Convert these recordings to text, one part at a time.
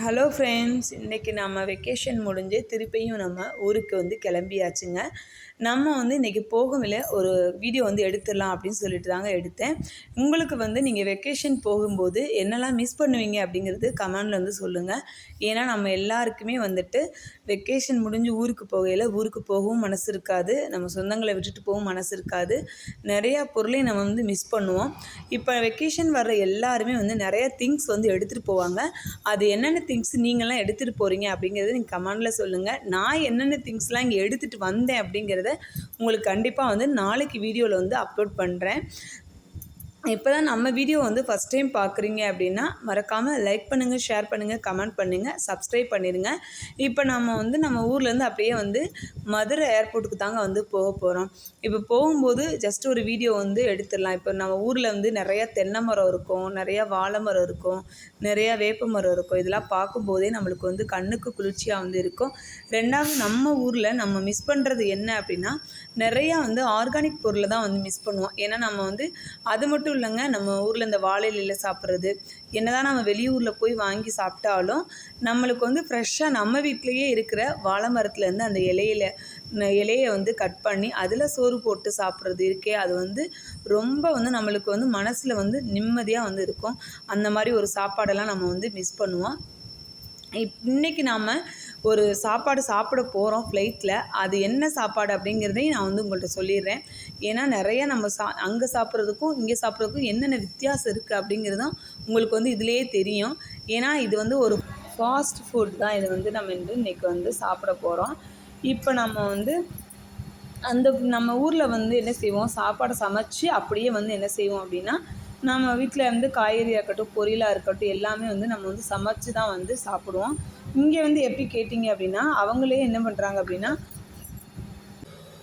Hello friends இன்றைக்கி நம்ம vacation முடிஞ்சு திருப்பியும் நம்ம ஊருக்கு வந்து கிளம்பியாச்சுங்க. நம்ம வந்து இன்றைக்கி போகவில்லை ஒரு வீடியோ வந்து எடுத்துடலாம் அப்படின்னு சொல்லிட்டு தாங்க எடுத்தேன். உங்களுக்கு வந்து நீங்கள் வெக்கேஷன் போகும்போது என்னெல்லாம் மிஸ் பண்ணுவீங்க அப்படிங்கிறது கமெண்டில் வந்து சொல்லுங்கள் ஏன்னா நம்ம எல்லாருக்குமே வந்துட்டு வெக்கேஷன் முடிஞ்சு ஊருக்கு போகையில் ஊருக்கு போகவும் மனசு இருக்காது. நம்ம சொந்தங்களை விட்டுட்டு போகவும் மனசு இருக்காது. நிறையா பொருளையும் நம்ம வந்து மிஸ் பண்ணுவோம். இப்போ வெக்கேஷன் வர்ற எல்லாருமே வந்து நிறையா திங்ஸ் வந்து எடுத்துகிட்டு போவாங்க. அது என்னென்ன திங்ஸ் நீங்கள்லாம் எடுத்துகிட்டு போகிறீங்க அப்படிங்கிறத நீங்கள் கமெண்டில் சொல்லுங்கள் நான் என்னென்ன திங்ஸ்லாம் இங்கே எடுத்துகிட்டு வந்தேன் அப்படிங்கிறத உங்களுக்கு கண்டிப்பாக வந்து நாளைக்கு வீடியோவில் வந்து அப்லோட் பண்ணுறேன் இப்போ தான் நம்ம வீடியோ வந்து ஃபஸ்ட் டைம் பார்க்குறீங்க அப்படின்னா மறக்காமல் லைக் பண்ணுங்கள் ஷேர் பண்ணுங்கள் கமெண்ட் பண்ணுங்கள் சப்ஸ்கிரைப் பண்ணிடுங்க இப்போ நம்ம வந்து நம்ம ஊர்லேருந்து அப்படியே வந்து மதுரை ஏர்போர்ட்டுக்கு தாங்க வந்து போக போகிறோம் இப்போ போகும்போது ஜஸ்ட் ஒரு வீடியோ வந்து எடுத்துடலாம். இப்போ நம்ம ஊரில் வந்து நிறையா தென்னை மரம் இருக்கும் நிறையா வாழை மரம் இருக்கும் நிறையா வேப்ப மரம் இருக்கும். இதெல்லாம் பார்க்கும்போதே நம்மளுக்கு வந்து கண்ணுக்கு குளிர்ச்சியாக வந்து இருக்கும். ரெண்டாவது நம்ம ஊரில் நம்ம மிஸ் பண்ணுறது என்ன அப்படின்னா நிறையா வந்து ஆர்கானிக் பொருளை தான் வந்து மிஸ் பண்ணுவோம். ஏன்னா நம்ம வந்து அது மட்டும் மட்டும் இல்லைங்க நம்ம ஊரில் இந்த வாழை சாப்பிட்றது என்னதான் நம்ம வெளியூரில் போய் வாங்கி சாப்பிட்டாலும் நம்மளுக்கு வந்து ஃப்ரெஷ்ஷாக நம்ம வீட்டிலையே இருக்கிற வாழை மரத்துலேருந்து அந்த இலையில இலையை வந்து கட் பண்ணி அதில் சோறு போட்டு சாப்பிட்றது இருக்கே அது வந்து ரொம்ப வந்து நம்மளுக்கு வந்து மனசில் வந்து நிம்மதியாக வந்து இருக்கும். அந்த மாதிரி ஒரு சாப்பாடெல்லாம் நம்ம வந்து மிஸ் பண்ணுவோம். இப் இன்றைக்கி நாம் ஒரு சாப்பாடு சாப்பிட போகிறோம் ஃப்ளைட்டில் அது என்ன சாப்பாடு அப்படிங்கிறதையும் நான் வந்து உங்கள்கிட்ட சொல்லிடுறேன். ஏன்னா நிறைய நம்ம சா அங்கே சாப்பிட்றதுக்கும் இங்கே சாப்பிட்றதுக்கும் என்னென்ன வித்தியாசம் இருக்குது அப்படிங்கிறதும் உங்களுக்கு வந்து இதிலேயே தெரியும். ஏன்னா இது வந்து ஒரு ஃபாஸ்ட் ஃபுட் தான் இது வந்து நம்ம வந்து இன்றைக்கி வந்து சாப்பிட போகிறோம் இப்போ நம்ம வந்து அந்த நம்ம ஊரில் வந்து என்ன செய்வோம்? சாப்பாடை சமைச்சு அப்படியே வந்து என்ன செய்வோம் அப்படின்னா நம்ம வீட்டில் இருந்து காய்கறியாக இருக்கட்டும் பொரியலாக இருக்கட்டும் எல்லாமே வந்து நம்ம வந்து சமைச்சு தான் வந்து சாப்பிடுவோம். இங்கே வந்து எப்படி கேட்டிங்க அப்படின்னா அவங்களே என்ன பண்ணுறாங்க அப்படின்னா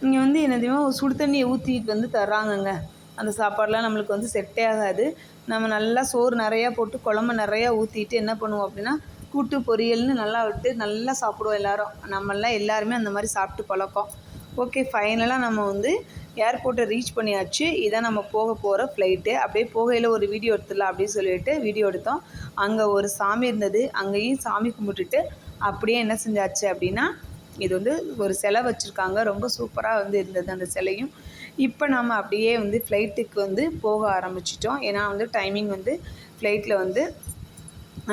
இங்கே வந்து என்னதையும் சுடு தண்ணியை ஊற்றிட்டு வந்து தர்றாங்கங்க. அந்த சாப்பாடெலாம் நம்மளுக்கு வந்து செட்டே ஆகாது. நம்ம நல்லா சோறு நிறையா போட்டு குழம்பு நிறையா ஊற்றிட்டு என்ன பண்ணுவோம் அப்படின்னா கூட்டு பொரியல்னு நல்லா விட்டு நல்லா சாப்பிடுவோம் எல்லோரும். நம்மளாம் எல்லாருமே அந்த மாதிரி சாப்பிட்டு பழக்கம். ஓகே ஃபைனலாக நம்ம வந்து ஏர்போர்ட்டை ரீச் பண்ணியாச்சு. இதான் நம்ம போக போகிற ஃப்ளைட்டு அப்படியே போகையில் ஒரு வீடியோ எடுத்துடலாம் அப்படின்னு சொல்லிட்டு வீடியோ எடுத்தோம். அங்கே ஒரு சாமி இருந்தது. அங்கேயும் சாமி கும்பிட்டுட்டு அப்படியே என்ன செஞ்சாச்சு அப்படின்னா இது வந்து ஒரு சிலை வச்சுருக்காங்க. ரொம்ப சூப்பராக வந்து இருந்தது அந்த சிலையும். இப்போ நம்ம அப்படியே வந்து ஃப்ளைட்டுக்கு வந்து போக ஆரம்பிச்சிட்டோம். ஏன்னா வந்து டைமிங் வந்து ஃப்ளைட்டில் வந்து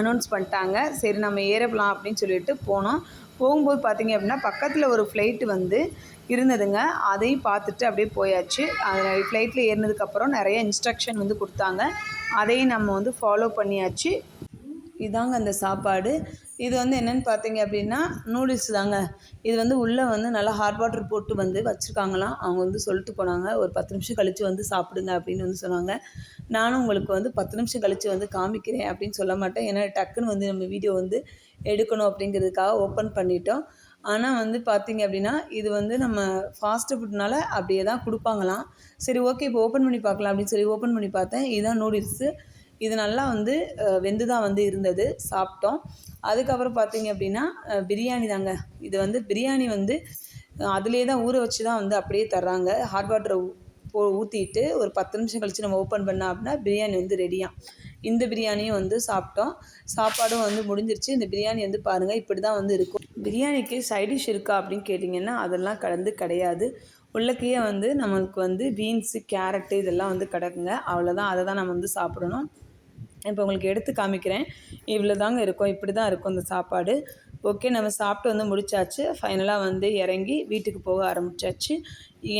அனௌன்ஸ் பண்ணிட்டாங்க. சரி நம்ம ஏறப்பலாம் அப்படின்னு சொல்லிட்டு போனோம். போகும்போது பார்த்திங்க அப்படின்னா பக்கத்தில் ஒரு ஃப்ளைட்டு வந்து இருந்ததுங்க. அதையும் பார்த்துட்டு அப்படியே போயாச்சு. அதை ஃப்ளைட்டில் ஏறினதுக்கப்புறம் நிறைய இன்ஸ்ட்ரக்ஷன் வந்து கொடுத்தாங்க. அதையும் நம்ம வந்து ஃபாலோ பண்ணியாச்சு. இதாங்க அந்த சாப்பாடு. இது வந்து என்னென்னு பார்த்தீங்க அப்படின்னா நூடுல்ஸ் தாங்க. இது வந்து உள்ளே வந்து நல்லா ஹாட் வாட்டர் போட்டு வந்து வச்சுருக்காங்களாம். அவங்க வந்து சொல்லிட்டு போனாங்க ஒரு பத்து நிமிஷம் கழித்து வந்து சாப்பிடுங்க அப்படின்னு வந்து சொன்னாங்க. நானும் உங்களுக்கு வந்து பத்து நிமிஷம் கழித்து வந்து காமிக்கிறேன் அப்படின்னு சொல்ல மாட்டேன். ஏன்னா டக்குன்னு வந்து நம்ம வீடியோ வந்து எடுக்கணும் அப்படிங்கிறதுக்காக ஓப்பன் பண்ணிட்டோம். ஆனால் வந்து பார்த்திங்க அப்படின்னா இது வந்து நம்ம ஃபாஸ்ட்டு ஃபுட்னால அப்படியே தான் கொடுப்பாங்களாம். சரி ஓகே இப்போ ஓப்பன் பண்ணி பார்க்கலாம் அப்படின்னு சொல்லி ஓப்பன் பண்ணி பார்த்தேன். இதுதான் நூடுல்ஸு இது நல்லா வந்து வெந்து தான் வந்து இருந்தது சாப்பிட்டோம். அதுக்கப்புறம் பார்த்திங்க அப்படின்னா பிரியாணி தாங்க. இது வந்து பிரியாணி வந்து அதிலே தான் ஊற வச்சு தான் வந்து அப்படியே தர்றாங்க. ஹாட் வாட்டரை போ ஊற்றிட்டு ஒரு பத்து நிமிஷம் கழித்து நம்ம ஓப்பன் பண்ணோம் அப்படின்னா பிரியாணி வந்து ரெடியாக இந்த பிரியாணியும் வந்து சாப்பிட்டோம். சாப்பாடும் வந்து முடிஞ்சிருச்சு. இந்த பிரியாணி வந்து பாருங்கள் இப்படி தான் வந்து இருக்கும். பிரியாணிக்கு சைடிஷ் இருக்கா அப்படின்னு கேட்டிங்கன்னா அதெல்லாம் கலந்து கிடையாது. உள்ளக்கையே வந்து நம்மளுக்கு வந்து பீன்ஸு கேரட்டு இதெல்லாம் வந்து கிடக்குங்க. அவ்வளோதான் அதை தான் நம்ம வந்து சாப்பிடணும். இப்போ உங்களுக்கு எடுத்து காமிக்கிறேன். இவ்வளோ தாங்க இருக்கும் இப்படி தான் இருக்கும் இந்த சாப்பாடு. ஓகே நம்ம சாப்பிட்டு வந்து முடிச்சாச்சு. ஃபைனலாக வந்து இறங்கி வீட்டுக்கு போக ஆரம்பித்தாச்சு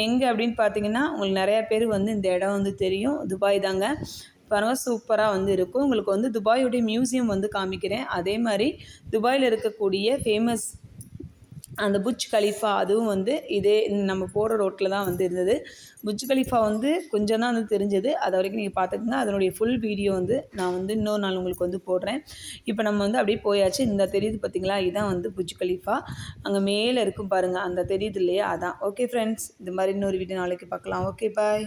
எங்கே அப்படின்னு பார்த்தீங்கன்னா உங்களுக்கு நிறையா பேர் வந்து இந்த இடம் வந்து தெரியும். துபாய் தாங்க. பாருங்கள் சூப்பராக வந்து இருக்கும். உங்களுக்கு வந்து துபாயுடைய மியூசியம் வந்து காமிக்கிறேன். அதே மாதிரி துபாயில் இருக்கக்கூடிய ஃபேமஸ் அந்த புஜ் கலீஃபா அதுவும் வந்து இதே நம்ம போகிற ரோட்டில் தான் வந்து இருந்தது. புஜ் கலீஃபா வந்து கொஞ்சம் தான் வந்து தெரிஞ்சது. அதை வரைக்கும் நீங்கள் பார்த்துக்கோங்க அதனுடைய ஃபுல் வீடியோ வந்து நான் வந்து இன்னொரு நாள் உங்களுக்கு வந்து போடுறேன். இப்போ நம்ம வந்து அப்படியே போயாச்சு. இந்த தெரியுது பார்த்தீங்களா இதுதான் வந்து புஜ் கலீஃபா. அங்கே மேலே இருக்கும் பாருங்கள் அந்த தெரியுது இல்லையா? அதான். ஓகே ஃப்ரெண்ட்ஸ் இந்த மாதிரி இன்னொரு வீடியோ நாளைக்கு பார்க்கலாம் ஓகே பாய்